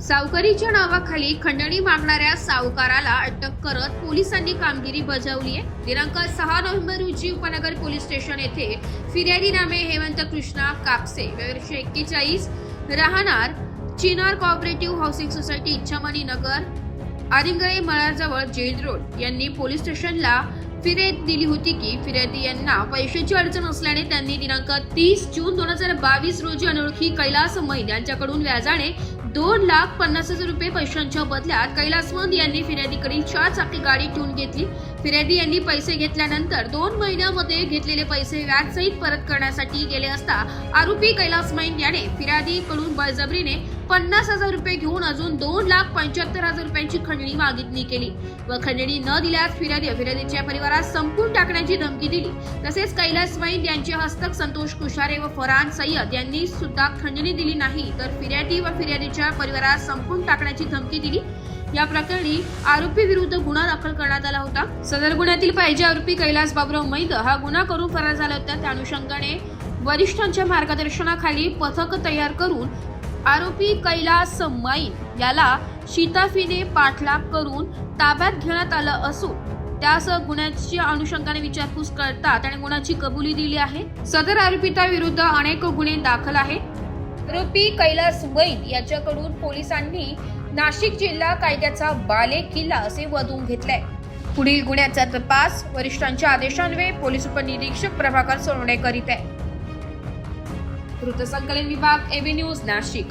सावकारीच्या नावाखाली खंडणी मागणाऱ्या सावकाराला अटक करत पोलिसांनी कामगिरी बजावली आहे. दिनांक सहा नोव्हेंबर रोजी उपनगर पोलीस स्टेशन येथे फिर्यादी नामे हेमंत कृष्णा कापसे वर्ष एक्केचाळीस राहणार Chinar cooperative housing society Ichhamani Nagar Aringale मळारजवळ jail road. यांनी पोलीस स्टेशनला फिर्याद दिली होती की फिर्यादी यांना पैशाची अडचण असल्याने त्यांनी दिनांक तीस जून दोन हजार बावीस रोजी अनोळखी कैलास मैन यांच्याकडून व्याजाने दोन लाख पन्नास हजार रुपये पैशांच्या बदल्यात कैलासवंत यांनी फिर्यादीकडील चार चाकी गाडी ठेवून घेतली. फिर्यादी यांनी पैसे घेतल्यानंतर दोन महिन्यामध्ये घेतलेले पैसे व्याजसहित परत करण्यासाठी गेले असता आरोपी कैलास मैन याने फिर्यादीकडून बळजबरीने पन्नास हजार रुपये घेऊन अजून दोन लाख पंच्याहत्तर हजार रुपयांची खंडणी मागितली केली व खंडणी न दिल्यास फिर्यादी फिर्यादीच्या परिवारात संपून टाकण्याची धमकी दिली. तसेच कैलास वैद यांचे हस्तक संतोष कुशारे व फरहान सय्यद यांनी सुद्धा खंडणी दिली नाही तर फिर्यादी व फिर्यादीच्या परिवारात संपून टाकण्याची धमकी दिली. या प्रकरणी आरोपी विरुद्ध गुन्हा दाखल करण्यात आला होता. सदर गुन्ह्यातील पाहिजे आरोपी कैलास बाबराव मैद हा गुन्हा करून फरार झाला होता. त्या अनुषंगाने वरिष्ठांच्या मार्गदर्शनाखाली पथक तयार करून आरोपी कैलास मैन याला शिताफीने पाठलाग करून ताब्यात घेण्यात आलं असून त्यास गुन्ह्याच्या अनुषंगाने विचारपूस करतात आणि गुन्ह्याची कबुली दिली आहे. सदर आरोपिताविरुद्ध अनेक गुन्हे दाखल आहेत. आरोपी कैलास वैद याच्याकडून पोलिसांनी नाशिक जिल्हा कायद्याचा बाले किल्ला असे वधून घेतलाय. पुढील गुन्ह्याचा तपास वरिष्ठांच्या आदेशान्वये पोलीस उपनिरीक्षक प्रभाकर सोनवणे करीत आहे. वृत्तसंकलन विभाग एबी न्यूज नाशिक.